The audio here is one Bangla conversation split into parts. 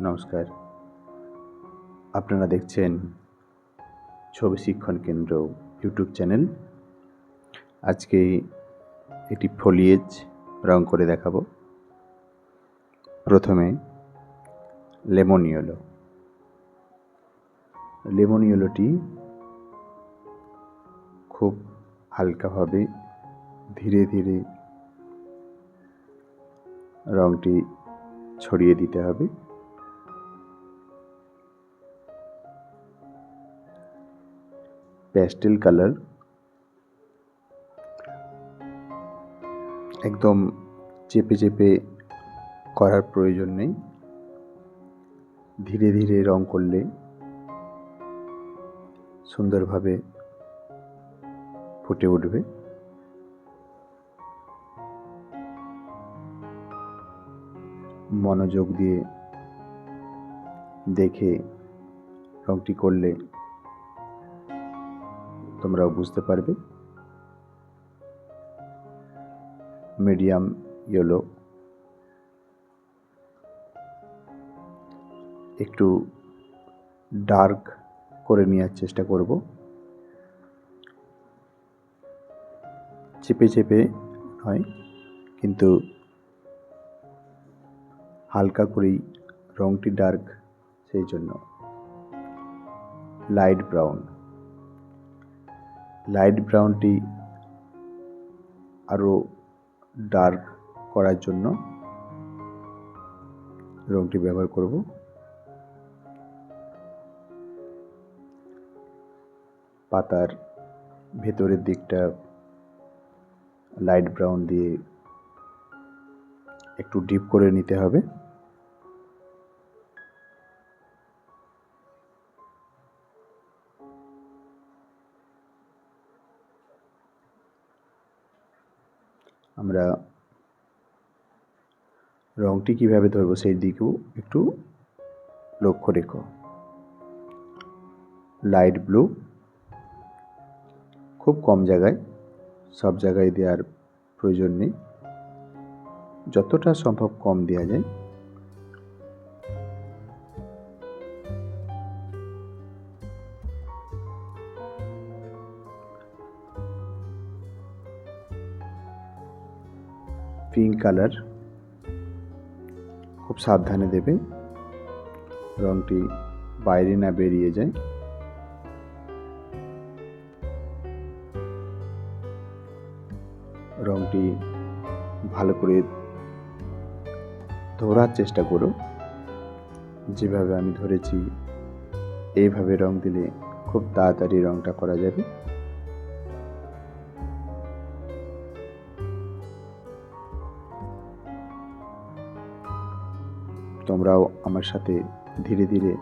নমস্কার। আপনারা দেখছেন ছবি শিক্ষণ কেন্দ্র ইউটিউব চ্যানেল। আজকে এটি ফলিয়েজ রং করে দেখাবো। প্রথমে লেমন ইয়েলো লেমন ইয়েলোটি খুব হালকাভাবে ধীরে ধীরে রংটি ছড়িয়ে দিতে হবে। প্যাস্টেল কালার একদম চেপে চেপে করার প্রয়োজন নেই। ধীরে ধীরে রং করলে সুন্দরভাবে ফুটে উঠবে। মনোযোগ দিয়ে দেখে রংটি করলে তোমরাও বুঝতে পারবে। Medium yellow. একটু ডার্ক করে নেওয়ার চেষ্টা করব। চেপে চেপে হয় কিন্তু হালকা করেই রংটি ডার্ক সেই জন্য। Light brown. লাইট ব্রাউনটি আরও ডার্ক করার জন্য রংটি ব্যবহার করব। পাতার ভেতরের দিকটা লাইট ব্রাউন দিয়ে একটু ডিপ করে নিতে হবে। আমরা রংটি কীভাবে ধরবো সেই দিকেও একটু লক্ষ্য রেখো। লাইট ব্লু খুব কম জায়গায়, সব জায়গায় দেওয়ার প্রয়োজন নেই। যতটা সম্ভব কম দেওয়া যায়। পিঙ্ক কালার খুব সাবধানে দেবে। রংটি বাইরে না বেরিয়ে যায়। রংটি ভালো করে ধরার চেষ্টা করো। যেভাবে আমি ধরেছি, এইভাবে রং দিলে খুব তাড়াতাড়ি রংটা করা যাবে। তোমরাও আমার সাথে ধীরে ধীরে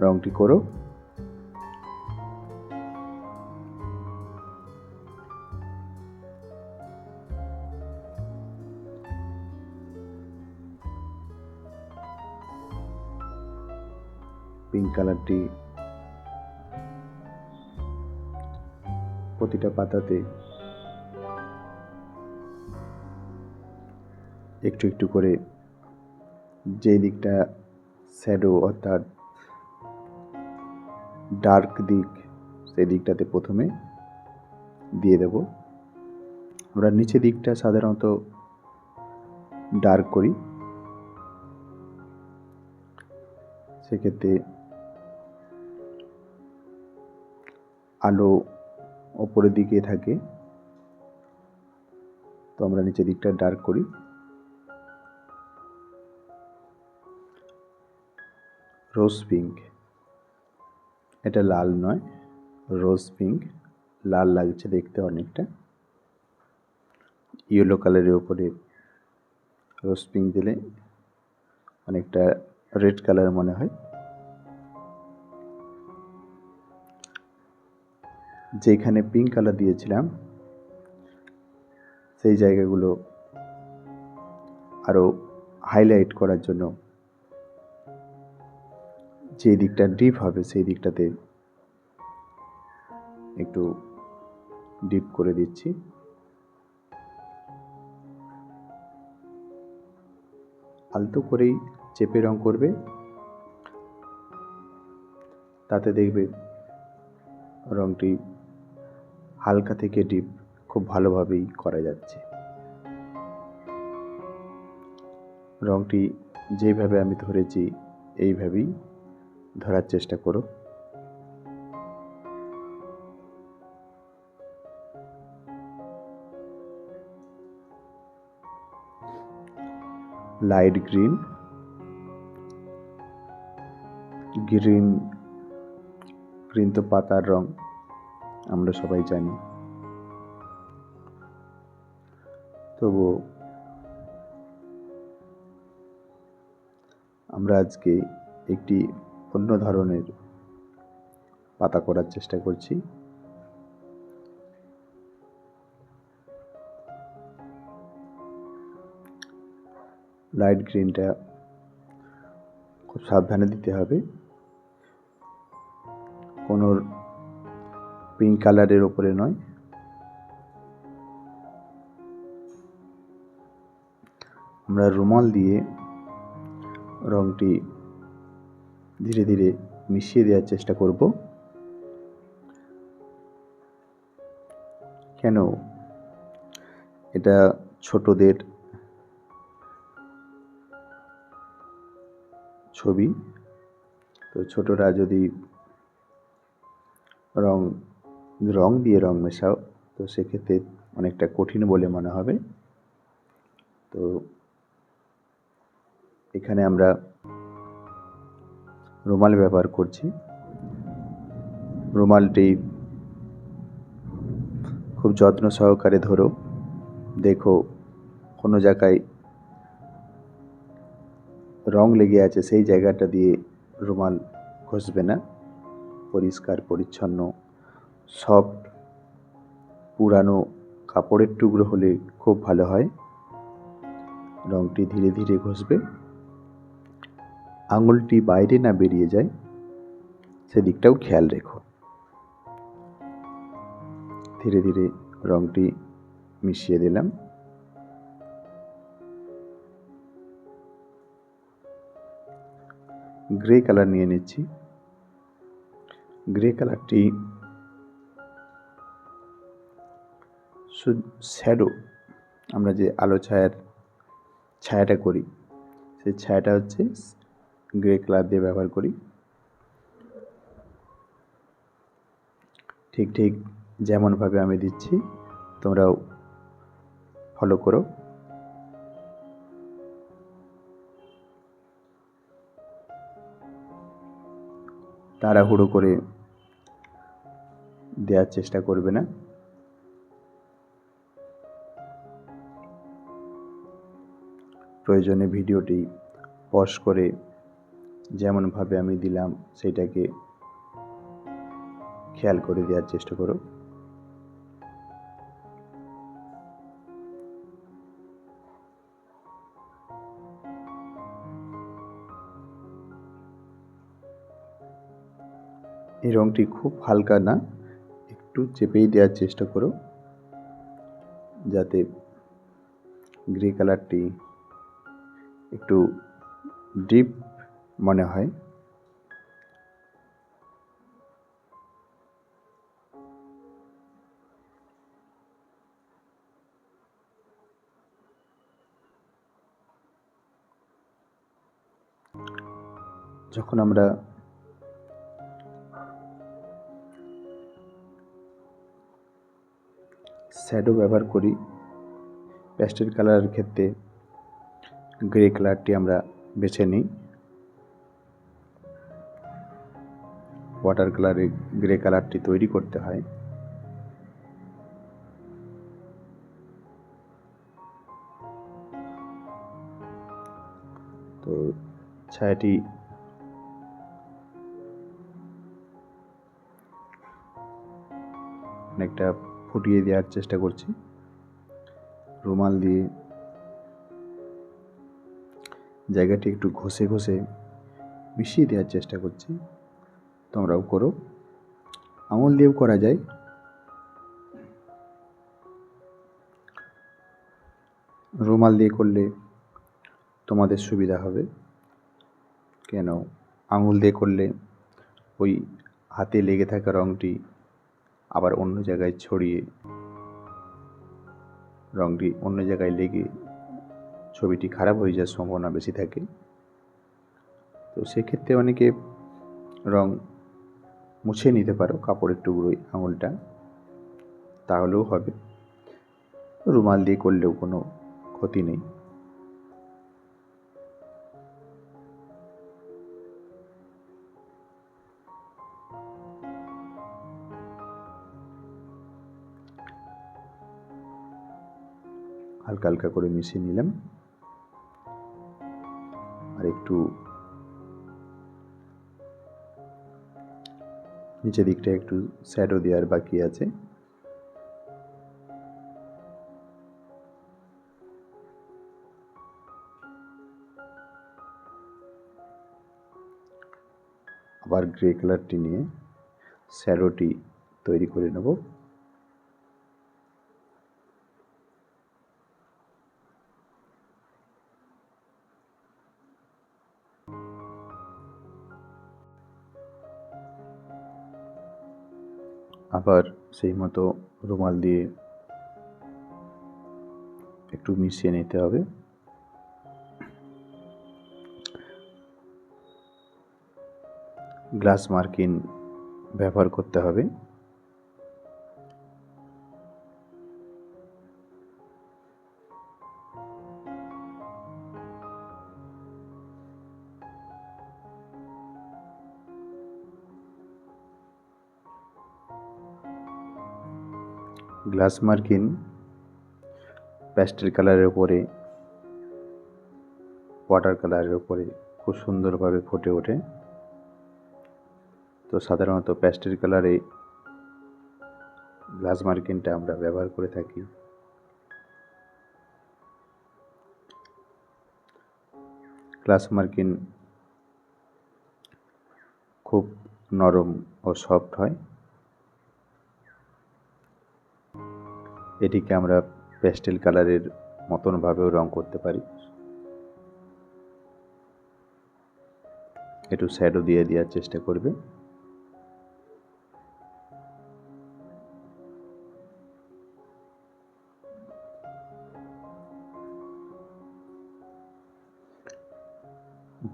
রংটি করো। পিঙ্ক কালারটি প্রতিটা পাতাতে একটু একটু করে দিকটা শ্যাডো অর্থাৎ ডার্ক দিক, সেই দিকটাতে প্রথমে দিয়ে দেব। আমরা নিচে দিকটা সাধারণত ডার্ক করি। সেক্ষেত্রে আলো ওপরের দিকে থাকে। তো আমরা নিচের দিকটা ডার্ক করি। রোজ পিঙ্ক এটা লাল নয় রোজ পিঙ্ক লাল লাগছে দেখতে অনেকটা। ইয়েলো কালারের ওপরে রোজ পিঙ্ক দিলে অনেকটা রেড কালার মনে হয়। যেখানে পিঙ্ক কালার দিয়েছিলাম, সেই জায়গাগুলো আরও হাইলাইট করার জন্য যে দিকটা ডিপ হবে, সেই দিকটাতে একটু ডিপ করে দিচ্ছি। আলতো করেই চেপে রং করবে। তাতে দেখবে রংটি হালকা থেকে ডিপ খুব ভালোভাবেই করা যাচ্ছে। রংটি যেভাবে আমি ধরেছি, এইভাবেই ধরার চেষ্টা করো। লাইট গ্রিন গ্রিন গ্রিন তো পাতার রং, আমরা সবাই জানি। তবু আমরা আজকে একটি অন্য ধরনের পাতা করার চেষ্টা করছি। লাইট গ্রিনটা খুব সাবধানে দিতে হবে। কোনো পিঙ্ক কালারের ওপরে নয়। আমরা রুমাল দিয়ে রংটি ধীরে ধীরে মিশিয়ে দেওয়ার চেষ্টা করব। কেন? এটা ছোটদের ছবি। তো ছোটরা যদি রং রং দিয়ে রং মেশাও, তো সেক্ষেত্রে অনেকটা কঠিন বলে মনে হবে। তো এখানে আমরা রুমাল ব্যবহার করছি। রুমালটি খুব যত্ন সহকারে ধরো। দেখো, কোনো জায়গায় রং লেগে আছে, সেই জায়গাটা দিয়ে রুমাল ঘষবে না। পরিষ্কার, পরিচ্ছন্ন, সফট, পুরানো কাপড়ের টুকরো হলে খুব ভালো হয়। রংটি ধীরে ধীরে ঘষবে। আঙুলটি বাইরে না বেরিয়ে যায়, সেদিকটাও খেয়াল রেখো। ধীরে ধীরে রংটি মিশিয়ে দিলাম। গ্রে কালার নিয়ে নিচ্ছি। গ্রে কালারটি শ্যাডো, আমরা যে আলো ছায়ার ছায়াটা করি, সেই ছায়াটা হচ্ছে গ্রে কালার দিয়ে ব্যবহার করি। ঠিক ঠিক যেমনভাবে আমি দিচ্ছি, তোমরাও ফলো করো। তাড়াহুড়ো করে দেওয়ার চেষ্টা করবে না। প্রয়োজনে ভিডিওটি পজ করে যেমনভাবে আমি দিলাম সেটাকে খেয়াল করে দেওয়ার চেষ্টা করো। এই রঙটি খুব হালকা না, একটু চেপেই দেওয়ার চেষ্টা করো, যাতে গ্রে কালারটি একটু ডিপ মনে হয়। যখন আমরা শ্যাডো ব্যবহার করি প্যাস্টেল কালারের ক্ষেত্রে গ্রে কালারটি আমরা বেছে নিই। ওয়াটার কালারে গ্রে কালারটি তৈরি করতে হয়। তো ছায়াটি অনেকটা ফুটিয়ে দেওয়ার চেষ্টা করছি। রুমাল দিয়ে জায়গাটি একটু ঘষে ঘষে মিশিয়ে দেওয়ার চেষ্টা করছি। তোমরাও করো। আঙুল দিয়েও করা যায়। রুমাল দিয়ে করলে তোমাদের সুবিধা হবে। কেন? আঙুল দিয়ে করলে ওই হাতে লেগে থাকা রঙটি আবার অন্য জায়গায় ছড়িয়ে রঙটি অন্য জায়গায় লেগে ছবিটি খারাপ হয়ে যাওয়ার সম্ভাবনা বেশি থাকে। তো সেক্ষেত্রে অনেকে রং মুছে নিতে পারো কাপড়ের টুকরোয় আঙুলটা। তাহলেও হবে। রুমাল দিয়ে করলেও কোনো ক্ষতি নেই। হালকা হালকা করে মিশিয়ে নিলাম। আর একটু নিচের দিকটা একটু শ্যাডো দেওয়ার বাকি আছে। আবার গ্রে কালারটি নিয়ে শ্যাডোটি তৈরি করে নেব। আবার সেই মতো রুমাল দিয়ে একটু মিশিয়ে নিতে হবে। গ্লাস মার্কিন ব্যবহার করতে হবে। গ্লাস মার্কিন প্যাস্টেল কালারের ওপরে ওয়াটার কালারের ওপরে খুব সুন্দরভাবে ফুটে ওঠে। তো সাধারণত প্যাস্টেল কালারে গ্লাস মার্কিনটা আমরা ব্যবহার করে থাকি। গ্লাস মার্কিন খুব নরম ও সফট হয়। এটিকে আমরা প্যাস্টেল কালারের মতনভাবেও রং করতে পারি। একটু শ্যাডো দিয়ে দেওয়ার চেষ্টা করবে।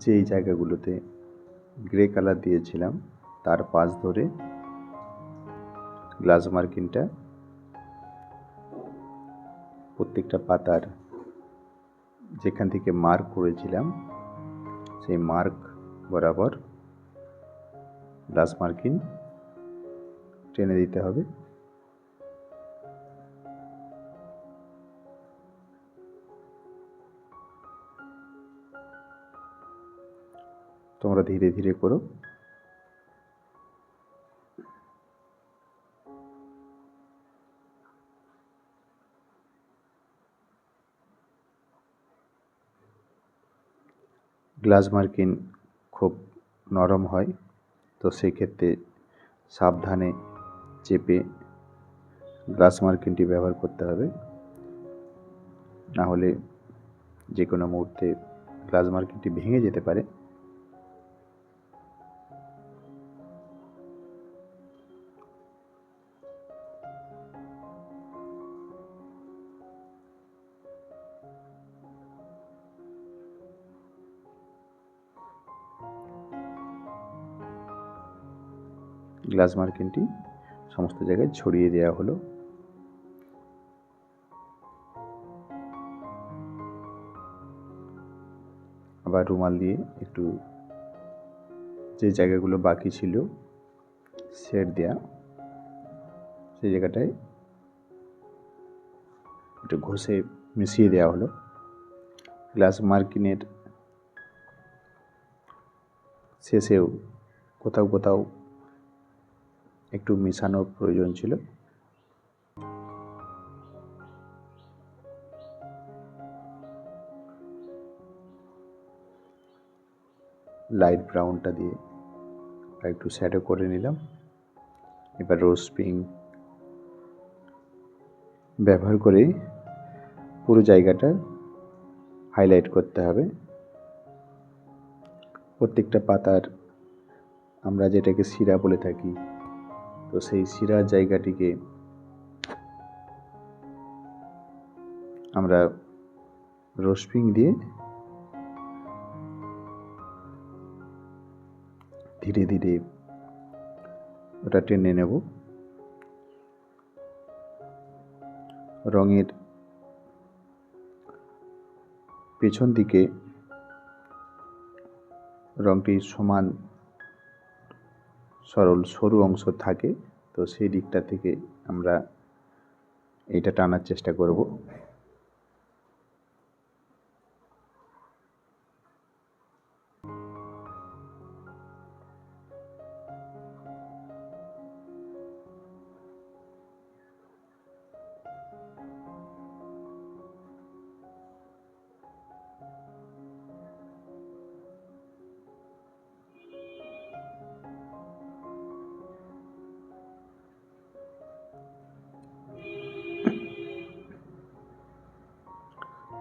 যেই জায়গাগুলোতে গ্রে কালার দিয়েছিলাম, তার পাশ ধরে গ্লাস মার্কিনটা প্রত্যেকটা পাতার যেখান থেকে মার্ক করেছিলাম, সেই মার্ক বরাবর গ্লাস মার্কিন টেনে দিতে হবে। তোমরা ধীরে ধীরে করো। গ্লাস মার্কিন খুব নরম হয়, তো সেক্ষেত্রে সাবধানে চেপে গ্লাস মার্কিনটি ব্যবহার করতে হবে। না হলে যে কোনো মুহূর্তে গ্লাস মার্কিনটি ভেঙে যেতে পারে। গ্লাস মার্কিনটি সমস্ত জায়গায় ছড়িয়ে দেওয়া হলো। আবার রুমাল দিয়ে একটু যে জায়গাগুলো বাকি ছিল, সেট দেয়া, সেই জায়গাটায় একটু ঘষে মিশিয়ে দেওয়া হলো। গ্লাস মার্কিনের শেষেও কোথাও কোথাও একটু মেশানোর প্রয়োজন ছিল। লাইট ব্রাউনটা দিয়ে একটু শ্যাডো করে নিলাম। এবার রোজ পিঙ্ক ব্যবহার করে পুরো জায়গাটা হাইলাইট করতে হবে। প্রত্যেকটা পাতার আমরা যেটাকে শিরা বলে থাকি তো সেই শিরার জায়গাটিকে আমরা রোস্পিং দিয়ে ধীরে ধীরে ওটা টেনে নেব। রঙের পেছন দিকে রঙটি সমান সরল সরু অংশ থাকে তো সেই দিকটা থেকে আমরা এটা টানার চেষ্টা করব।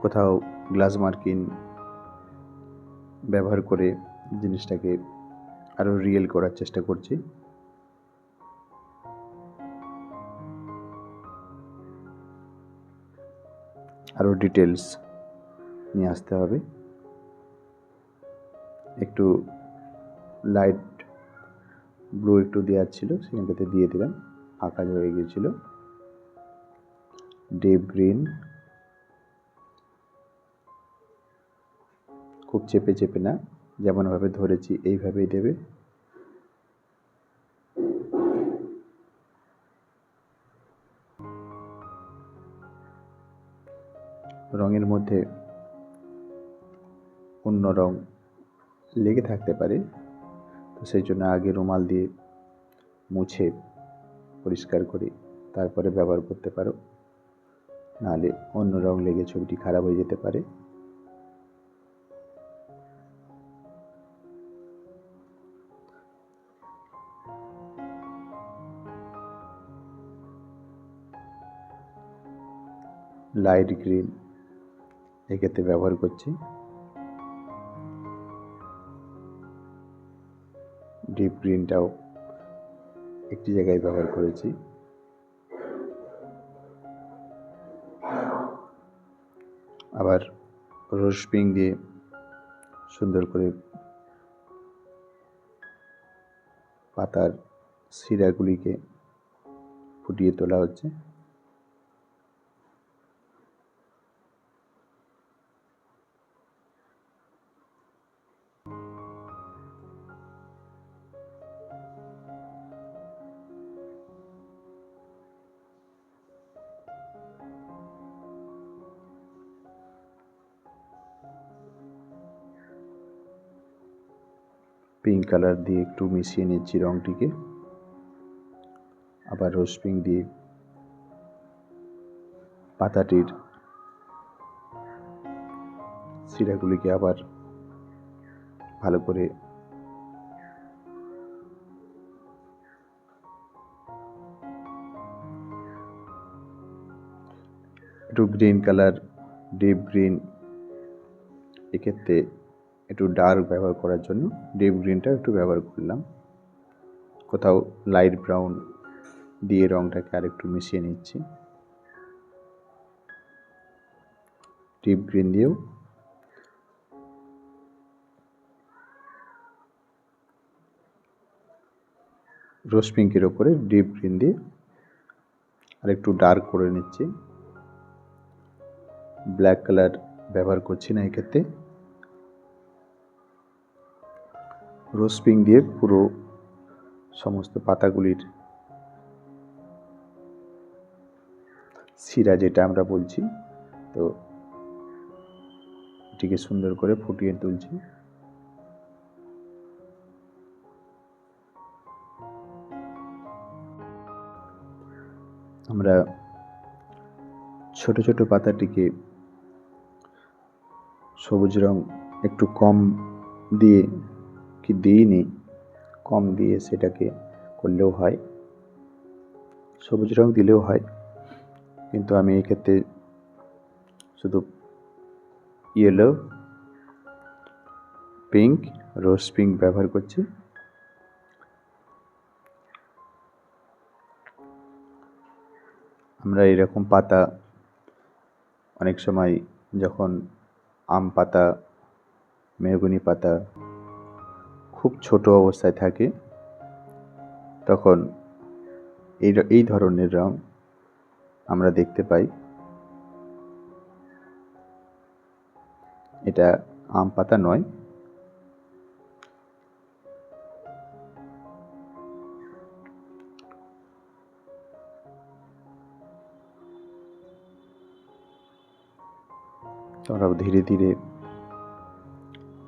কোথাও গ্লাস মার্কিন ব্যবহার করে জিনিসটাকে আরও রিয়েল করার চেষ্টা করছি। আরও ডিটেলস নিয়ে আসতে হবে। একটু লাইট ব্লু একটু দেওয়ার ছিল, সেখানটাতে দিয়ে দিলাম। ফাঁকা হয়ে গিয়েছিল। ডিপ গ্রিন খুব চেপে চেপে না যেমনভাবে ধরেছি, এইভাবেই দেবে। রঙের মধ্যে অন্য রং লেগে থাকতে পারে, তো সেই জন্য আগে রুমাল দিয়ে মুছে পরিষ্কার করে তারপরে ব্যবহার করতে পারো। নাহলে অন্য রং লেগে ছবিটি খারাপ হয়ে যেতে পারে। লাইট গ্রিন এক্ষেত্রে ব্যবহার করছি। ডিপ গ্রিনটাও একটি জায়গায় ব্যবহার করেছি। আবার রোজ পিং দিয়ে সুন্দর করে পাতার শিরাগুলিকে ফুটিয়ে তোলা হচ্ছে। পিঙ্ক কালার দিয়ে একটু মিশিয়ে নিচ্ছি রঙটিকে আবার রোজ পিঙ্ক দিয়ে পাতাটির শিরাগুলিকে আবার ভালো করে একটু গ্রিন কালার ডিপ গ্রিন এক্ষেত্রে একটু ডার্ক ব্যবহার করার জন্য ডিপ গ্রিনটা একটু ব্যবহার করলাম। কোথাও লাইট ব্রাউন দিয়ে রঙটাকে আরেকটু মিশিয়ে নিচ্ছি। ডিপ গ্রিন দিয়েও। রোজ পিঙ্কের ওপরে ডিপ গ্রিন দিয়ে আর একটু ডার্ক করে নিচ্ছি। ব্ল্যাক কালার ব্যবহার করছি না এক্ষেত্রে। পিঙ্ক দিয়ে পুরো সমস্ত পাতাগুলির শিরা যেটা আমরা বলছি, তো এটিকে সুন্দর করে ফুটিয়ে তুলছি। আমরা ছোট ছোট পাতাটিকে সবুজ রং একটু কম দিয়ে কি দিইনি? কম দিয়ে সেটাকে করলেও হয়। সবুজ রং দিলেও হয়। কিন্তু আমি এক্ষেত্রে শুধু ইয়েলো পিঙ্ক রোজ পিঙ্ক ব্যবহার করছি। আমরা এরকম পাতা অনেক সময় যখন আম পাতা, মেহগনি পাতা খুব ছোট অবস্থায় থাকে, তখন এই এই ধরনের রং আমরা দেখতে পাই। এটা আম পাতা নয়। তোমরা ধীরে ধীরে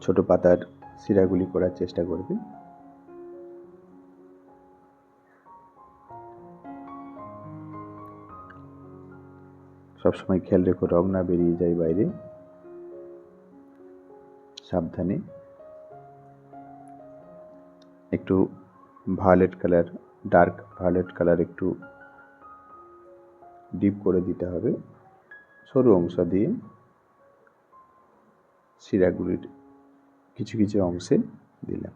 ছোট পাতার শিরাগুলি করার চেষ্টা করবে সবসময় খেয়াল রেখো, রং না বেরিয়ে যায় বাইরে। সাবধানে। একটু violet colour dark violet colour একটু ডিপ করে দিতে হবে। সরু অংশ দিয়ে শিরাগুলির কিছু কিছু অংশে দিলাম।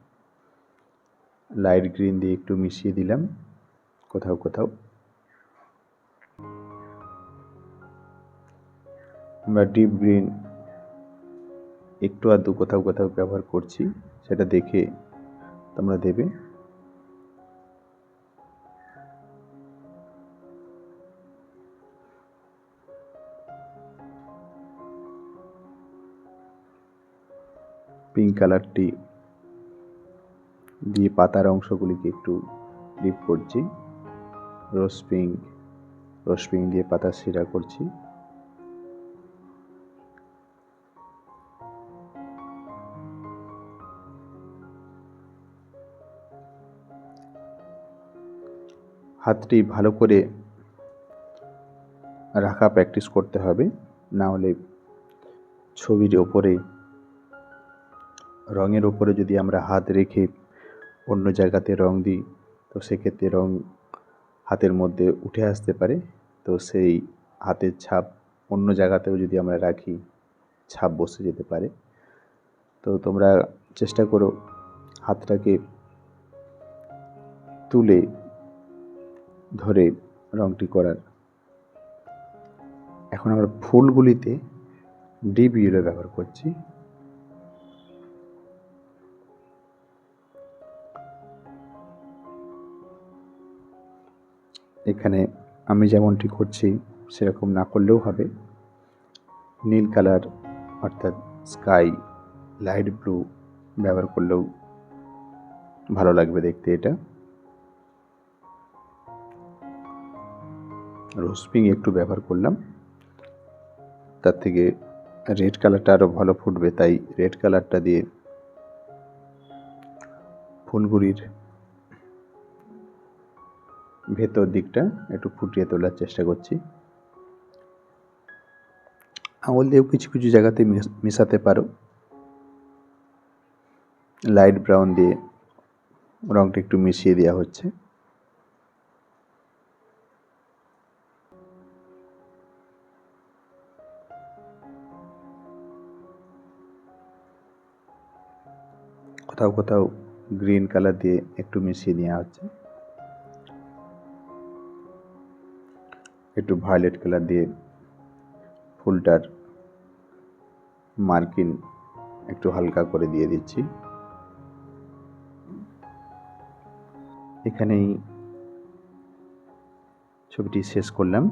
লাইট গ্রিন দিয়ে একটু মিশিয়ে দিলাম, কোথাও কোথাও। আমরা ডিপ গ্রিন একটু আধটু কোথাও কোথাও ব্যবহার করছি, সেটা দেখে তোমরা দেবে। পিঙ্ক কালারটি দিয়ে পাতার অংশগুলিকে একটু ডিপ করছি। রোজ পিঙ্ক রোজ পিঙ্ক দিয়ে পাতা শিরা করছি। হাতটি ভালো করে রাখা প্র্যাকটিস করতে হবে। না হলে ছবির ওপরে রঙের ওপরে যদি আমরা হাত রেখে অন্য জায়গাতে রং দিই, তো সেক্ষেত্রে রং হাতের মধ্যে উঠে আসতে পারে। তো সেই হাতের ছাপ অন্য জায়গাতেও যদি আমরা রাখি, ছাপ বসে যেতে পারে। তো তোমরা চেষ্টা করো হাতটাকে তুলে ধরে রংটি করার। এখন আমরা ফুলগুলিতে ডিপ ইয়েলো ব্যবহার করছি। এখানে আমি যেমনটি করছি, সেরকম না করলেও হবে। নীল কালার অর্থাৎ স্কাই লাইট ব্লু ব্যবহার করলেও ভালো লাগবে দেখতে এটা। রোজ পিঙ্ক একটু ব্যবহার করলাম। তার থেকে রেড কালারটা আরও ভালো ফুটবে, তাই রেড কালারটা দিয়ে ফুলগুলির ভেতর দিকটা একটু ফুটিয়ে তোলার চেষ্টা করছি। আঙুল দিয়েও কিছু কিছু জায়গাতে মিশ- মেশাতে পারো। লাইট ব্রাউন দিয়ে রংটা একটু মিশিয়ে দেওয়া হচ্ছে। কোথাও কোথাও গ্রিন কালার দিয়ে একটু মিশিয়ে নেওয়া হচ্ছে। একটু ভায়োলেট কালার দিয়ে ফুলটার মার্কিন একটু হালকা করে দিয়ে দিচ্ছি। এখানেই ছবিটি শেষ করলাম।